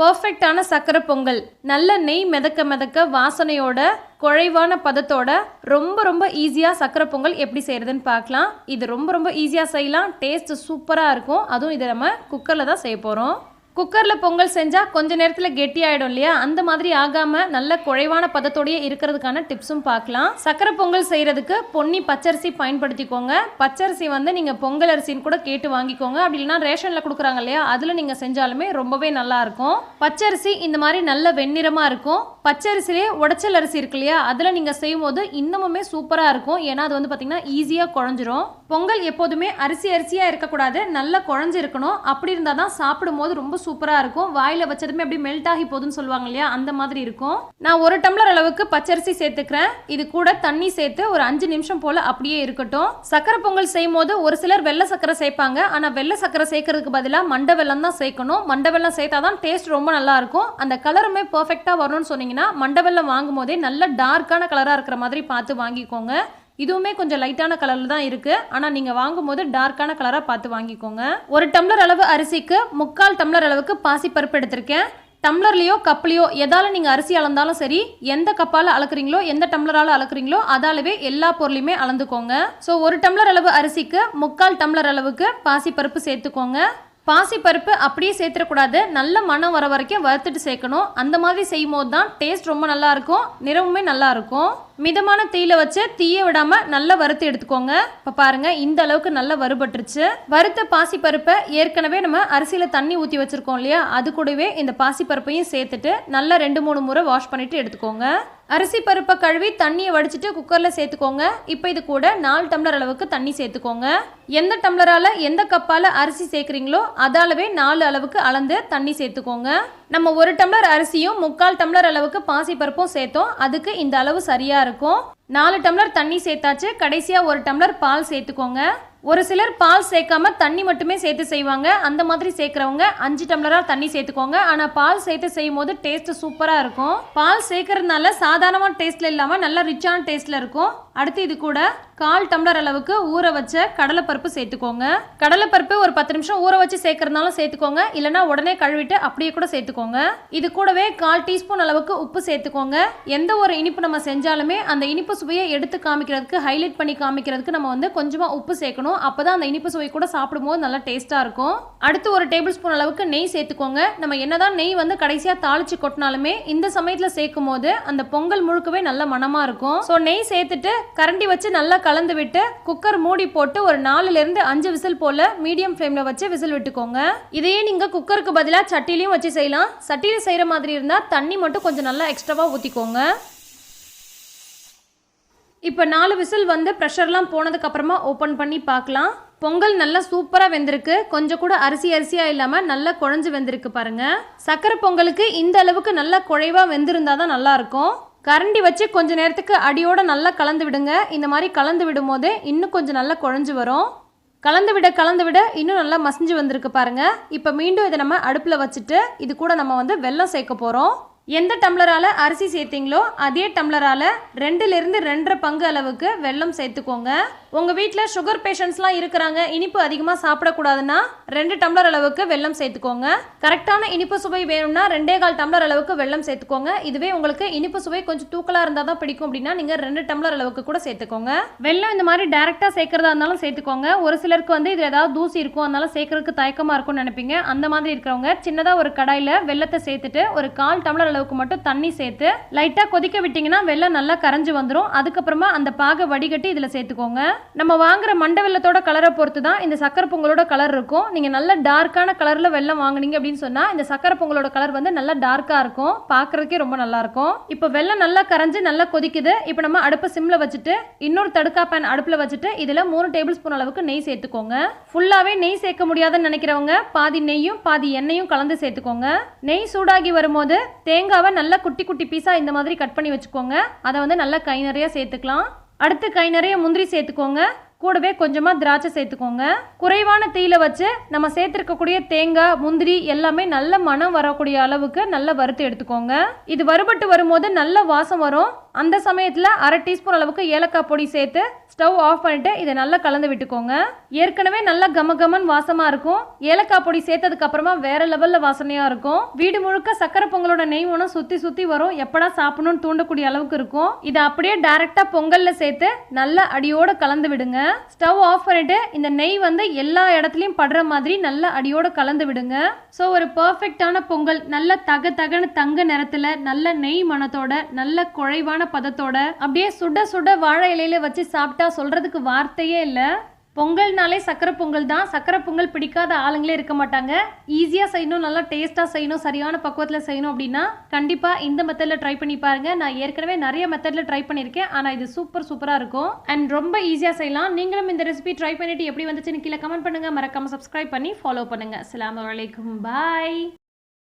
பர்ஃபெக்டான சக்கரை பொங்கல். நல்ல நெய் மிதக்க மிதக்க வாசனையோட குழைவான பதத்தோட ரொம்ப ரொம்ப ஈஸியாக சக்கரை பொங்கல் எப்படி செய்கிறதுன்னு பார்க்கலாம். இது ரொம்ப ரொம்ப ஈஸியாக செய்யலாம். டேஸ்ட்டு சூப்பராக இருக்கும். அதுவும் இதை நம்ம குக்கரில் தான் செய்ய போகிறோம் குக்கரில் பொங்கல் செஞ்சால் கொஞ்ச நேரத்தில் கெட்டி ஆகிடும் இல்லையா? அந்த மாதிரி ஆகாமல் நல்ல குறைவான பதத்தோடையே இருக்கிறதுக்கான டிப்ஸும் பார்க்கலாம். சக்கரை பொங்கல் செய்கிறதுக்கு பொன்னி பச்சரிசி பயன்படுத்திக்கோங்க. பச்சரிசி வந்து நீங்கள் பொங்கல் அரிசின்னு கூட கேட்டு வாங்கிக்கோங்க. அப்படி இல்லைன்னா ரேஷனில் கொடுக்குறாங்க இல்லையா? அதில் நீங்கள் செஞ்சாலுமே ரொம்பவே நல்லாயிருக்கும் பச்சரிசி இந்த மாதிரி நல்ல வெண்ணிறமாக இருக்கும். பச்சரிசிலே உடச்சல் அரிசி இருக்கு இல்லையா? அதில் நீங்கள் செய்யும் போது இன்னமுமே சூப்பராக இருக்கும். ஏன்னா அது வந்து பார்த்தீங்கன்னா ஈஸியாக குழஞ்சிரும். பொங்கல் எப்போதுமே அரிசி அரிசியாக இருக்கக்கூடாது. நல்லா குழஞ்சிருக்கணும். அப்படி இருந்தால் தான் சாப்பிடும்போது ரொம்ப சூப்பராக இருக்கும். வாயில் வச்சதுமே அப்படியே மெல்ட் ஆகி போகுதுன்னு சொல்லுவாங்க இல்லையா? அந்த மாதிரி இருக்கும். நான் ஒரு டம்ளர் அளவுக்கு பச்சரிசி சேர்த்துக்கிறேன். இது கூட தண்ணி சேர்த்து ஒரு அஞ்சு நிமிஷம் போல் அப்படியே இருக்கட்டும். சக்கரை பொங்கல் செய்யும் போது ஒரு சிலர் வெள்ளை சக்கரை சேர்ப்பாங்க. ஆனால் வெள்ளை சக்கரை சேர்க்கறதுக்கு பதிலாக மண்டை வெல்லம் தான் சேர்க்கணும். மண்டை வெல்லம் சேர்த்தா தான் டேஸ்ட் ரொம்ப நல்லா இருக்கும். அந்த கலருமே பர்ஃபெக்டாக வரணும்னு சொன்னீங்கன்னா மண்டை வெல்லம் வாங்கும் போதே நல்ல டார்க்கான கலராக இருக்கிற மாதிரி பார்த்து வாங்கிக்கோங்க. இதுவுமே கொஞ்சம் லைட்டான கலரில் தான் இருக்குது ஆனால் நீங்கள் வாங்கும்போது டார்க்கான கலராக பார்த்து வாங்கிக்கோங்க. ஒரு டம்ளர் அளவு அரிசிக்கு முக்கால் டம்ளர் அளவுக்கு பாசிப்பருப்பு எடுத்திருக்கேன். டம்ளர்லேயோ கப்லையோ எதால நீங்கள் அரிசி அளந்தாலும் சரி எந்த கப்பால் அளக்குறீங்களோ எந்த டம்ளரால் அளக்குறீங்களோ அதாலவே எல்லா பொருளையுமே அளந்துக்கோங்க. ஸோ ஒரு டம்ளர் அளவு அரிசிக்கு முக்கால் டம்ளர் அளவுக்கு பாசிப்பருப்பு சேர்த்துக்கோங்க. பாசிப்பருப்பு அப்படியே சேர்த்துடக்கூடாது. நல்ல மனம் வர வரைக்கும் வறுத்துட்டு சேர்க்கணும். அந்த மாதிரி செய்யும் போது தான் டேஸ்ட் ரொம்ப நல்லா இருக்கும். நிறமுமே நல்லாயிருக்கும் மிதமான தீயில வச்சு தீய விடாம நல்லா வறுத்து எடுத்துக்கோங்க. இப்போ பாருங்க இந்த அளவுக்கு நல்லா வறுபட்டுருச்சு. வறுத்த பாசிப்பருப்பை ஏற்கனவே நம்ம அரிசியில் தண்ணி ஊற்றி வச்சுருக்கோம் இல்லையா? அது கூடவே இந்த பாசிப்பருப்பையும் சேர்த்துட்டு நல்லா ரெண்டு மூணு முறை வாஷ் பண்ணிட்டு எடுத்துக்கோங்க. அரிசி பருப்பை கழுவி தண்ணியை வடிச்சிட்டு குக்கரில் சேர்த்துக்கோங்க. இப்போ இது கூட நாலு டம்ளர் அளவுக்கு தண்ணி சேர்த்துக்கோங்க. எந்த டம்ளரால் எந்த கப்பால் அரிசி சேர்க்குறீங்களோ அதாலவே நாலு அளவுக்கு அளந்து தண்ணி சேர்த்துக்கோங்க. நம்ம ஒரு டம்ளர் அரிசியும் முக்கால் டம்ளர் அளவுக்கு பாசி பருப்பும் சேர்த்தோம். அதுக்கு இந்த அளவு சரியாக இருக்கும். நாலு டம்ளர் தண்ணி சேர்த்தாச்சு. கடைசியாக ஒரு டம்ளர் பால் சேர்த்துக்கோங்க. ஒரு சிலர் பால் சேர்க்காம தண்ணி மட்டுமே சேர்த்து செய்வாங்க. அந்த மாதிரி சேர்க்குறவங்க அஞ்சு டம்ளராக தண்ணி சேர்த்துக்கோங்க. ஆனால் பால் சேர்த்து செய்யும் போது டேஸ்ட் சூப்பராக இருக்கும். பால் சேர்க்கறதுனால சாதாரணமாக டேஸ்ட்ல இல்லாமல் நல்லா ரிச்சான டேஸ்ட்ல இருக்கும். அடுத்து இது கூட கால் டம்ளர் அளவுக்கு ஊற வச்ச கடலைப்பருப்பு சேர்த்துக்கோங்க. கடலைப்பருப்பு ஒரு பத்து நிமிஷம் ஊற வச்சு சேர்க்கறதுனாலும் சேர்த்துக்கோங்க. இல்லைனா உடனே கழுவிட்டு அப்படியே கூட சேர்த்துக்கோங்க. இது கூடவே கால் டீஸ்பூன் அளவுக்கு உப்பு சேர்த்துக்கோங்க. எந்த ஒரு இனிப்பு நம்ம செஞ்சாலுமே அந்த இனிப்பு சுவையை எடுத்து காமிக்கிறதுக்கு ஹைலைட் பண்ணி காமிக்கிறதுக்கு நம்ம வந்து கொஞ்சமாக உப்பு சேர்க்கணும். அப்போ தான் அந்த இனிப்பு சுவை கூட சாப்பிடும்போது நல்லா டேஸ்ட்டாக இருக்கும். அடுத்து ஒரு டேபிள் ஸ்பூன் அளவுக்கு நெய் சேர்த்துக்கோங்க. நம்ம என்னதான் நெய் வந்து கடைசியாக தாளிச்சு கொட்டினாலுமே இந்த சமயத்தில் சேர்க்கும் போது அந்த பொங்கல் முழுக்கவே நல்ல மனமாக இருக்கும். ஸோ நெய் சேர்த்துட்டு கரண்டி வச்சு நல்லா கலந்து விட்டு குக்கர் மூடி போட்டு ஒரு நாலுலேருந்து அஞ்சு விசில் போல் மீடியம் ஃப்ளேமில் வச்சு விசில் விட்டுக்கோங்க. இதையே நீங்கள் குக்கருக்கு பதிலாக சட்டிலையும் வச்சு செய்யலாம். சட்டியில் செய்கிற மாதிரி இருந்தால் தண்ணி மட்டும் கொஞ்சம் நல்லா எக்ஸ்ட்ராவாக ஊற்றிக்கோங்க இப்போ நாலு விசில் வந்து ப்ரெஷர்லாம் போனதுக்கப்புறமா ஓப்பன் பண்ணி பார்க்கலாம். பொங்கல் நல்லா சூப்பராக வெந்திருக்கு. கொஞ்சம் கூட அரிசி அரிசியாக இல்லாமல் நல்லா குழஞ்சு வெந்திருக்கு பாருங்கள் சக்கரை பொங்கலுக்கு இந்த அளவுக்கு நல்லா குழைவாக வெந்திருந்தா தான் நல்லாயிருக்கும் கரண்டி வச்சு கொஞ்ச நேரத்துக்கு அடியோட நல்லா கலந்து விடுங்க. இந்த மாதிரி கலந்து விடும் போது இன்னும் கொஞ்சம் நல்லா குழஞ்சு வரும். கலந்து விட கலந்து விட இன்னும் நல்லா மசிஞ்சு வந்திருக்கு பாருங்கள் இப்போ மீண்டும் இதை நம்ம அடுப்பில் வச்சுட்டு இது கூட நம்ம வந்து வெள்ளம் சேர்க்க போகிறோம் எந்த டம்ளரால் அரிசி சேர்த்தீங்களோ அதே டம்ளரால் ரெண்டுலேருந்து ரெண்டரை பங்கு அளவுக்கு வெல்லம் சேர்த்துக்கோங்க. உங்கள் வீட்டில் சுகர் பேஷண்ட்ஸ்லாம் இருக்கிறாங்க இனிப்பு அதிகமாக சாப்பிடக்கூடாதுன்னா ரெண்டு டம்ளர் அளவுக்கு வெல்லம் சேர்த்துக்கோங்க. கரெக்டான இனிப்பு சுவை வேணும்னா ரெண்டே கால் டம்ளர் அளவுக்கு வெல்லம் சேர்த்துக்கோங்க. இதுவே உங்களுக்கு இனிப்பு சுவை கொஞ்சம் தூக்கலாக இருந்தால் தான் பிடிக்கும் அப்படின்னா நீங்கள் ரெண்டு டம்ளர் அளவுக்கு கூட சேர்த்துக்கோங்க. வெள்ளம் இந்த மாதிரி டேரெக்டாக சேர்க்கறதா இருந்தாலும் சேர்த்துக்கோங்க. ஒரு சிலருக்கு வந்து இதில் ஏதாவது தூசி இருக்கும் அதனால சேர்க்கறதுக்கு தயக்கமாக இருக்கும்னு நினைப்பீங்க. அந்த மாதிரி இருக்கிறவங்க சின்னதாக ஒரு கடாயில் வெள்ளத்தை சேர்த்துட்டு ஒரு கால் டம்ளர் அளவுக்கு மட்டும் தண்ணி சேர்த்து லைட்டாக கொதிக்க விட்டிங்கன்னா வெள்ளம் நல்லா கரைஞ்சு வந்துடும் அதுக்கப்புறமா அந்த பாகை வடிகட்டி இதில் சேர்த்துக்கோங்க. நம்ம வாங்குற மண்ட வெள்ளத்தோட கலரை பொறுத்து தான் இந்த சக்கரை பொங்கலோட கலர் இருக்கும். நீங்கள் நல்ல டார்க்கான கலரில் வெள்ளம் வாங்குனீங்க அப்படின்னு சொன்னால் இந்த சக்கரை பொங்கலோட கலர் வந்து நல்லா டார்க்காக இருக்கும். பார்க்கறதுக்கே ரொம்ப நல்லா இருக்கும். இப்போ வெள்ளம் நல்லா கரைஞ்சு நல்லா கொதிக்குது. இப்போ நம்ம அடுப்பை சிம்மில் வச்சுட்டு இன்னொரு தடுக்கா பேன் அடுப்பில் வச்சுட்டு இதில் மூணு டேபிள் ஸ்பூன் அளவுக்கு நெய் சேர்த்துக்கோங்க. ஃபுல்லாகவே நெய் சேர்க்க முடியாதுன்னு நினைக்கிறவங்க பாதி நெய்யும் பாதி எண்ணெயும் கலந்து சேர்த்துக்கோங்க. நெய் சூடாகி வரும்போது தேங்காவை நல்லா குட்டி குட்டி பீஸாக இந்த மாதிரி கட் பண்ணி வச்சுக்கோங்க. அதை வந்து நல்லா கை நிறைய சேர்த்துக்கலாம். அடுத்து கை நிறைய முந்திரி சேர்த்துக்கோங்க. கூடவே கொஞ்சமாக திராட்சை சேர்த்துக்கோங்க. குறைவான தீயில வச்சு நம்ம சேர்த்துருக்கக்கூடிய தேங்காய் முந்திரி எல்லாமே நல்ல மனம் வரக்கூடிய அளவுக்கு நல்லா வறுத்து எடுத்துக்கோங்க. இது வறுபட்டு வரும்போது நல்ல வாசம் வரும். அந்த சமயத்தில் அரை டீஸ்பூன் அளவுக்கு ஏலக்காய் பொடி சேர்த்து ஸ்டவ் ஆஃப் பண்ணிட்டு இதை நல்லா கலந்து விட்டுக்கோங்க. ஏற்கனவே நல்லா கம கமன் வாசமாக இருக்கும். ஏலக்காய் பொடி சேர்த்ததுக்கு அப்புறமா வேற லெவலில் வாசனையாக இருக்கும். வீடு முழுக்க சக்கரை பொங்கலோட நெய் ஒன்றும் சுற்றி சுற்றி வரும். எப்படா சாப்பிடணும்னு தூண்டக்கூடிய அளவுக்கு இருக்கும். இதை அப்படியே டைரக்டா பொங்கலில் சேர்த்து நல்லா அடியோடு கலந்து விடுங்க. ஸ்டவ் ஆஃப் பண்ணிட்டு இந்த நெய் வந்து எல்லா இடத்துலையும் படுற மாதிரி நல்லா அடியோடு கலந்து விடுங்க. ஸோ ஒரு பர்ஃபெக்டான பொங்கல் நல்ல தக தகன்னு தங்க நிறத்தில் நல்ல நெய் மனத்தோட நல்ல குழைவான பதத்தோட அப்படியே சுட சுட வாழை இலையில வச்சு சாப்பிட்டா சொல்றதுக்கு வார்த்தையே இல்லை. பொங்கல்னாலே சக்கரை பொங்கல் தான். சக்கரை பொங்கல் பிடிக்காத ஆளுங்களே இருக்க மாட்டாங்க. ஈஸியாக செய்யணும் நல்லா டேஸ்ட்டாக செய்யணும் சரியான பக்குவத்தில் செய்யணும் அப்படின்னா கண்டிப்பாக இந்த மெத்தடில் ட்ரை பண்ணி பாருங்க. நான் ஏற்கனவே நிறைய மெத்தடில் ட்ரை பண்ணியிருக்கேன். ஆனால் இது சூப்பர் சூப்பராக இருக்கும். அண்ட் ரொம்ப ஈஸியாக செய்யலாம். நீங்களும் இந்த ரெசிபி ட்ரை பண்ணிட்டு எப்படி வந்துச்சுன்னு கீழே கமெண்ட் பண்ணுங்க. மறக்காம சப்ஸ்கிரைப் பண்ணி ஃபாலோ பண்ணுங்க. அஸ்ஸலாமு வலைக்கும் பாய்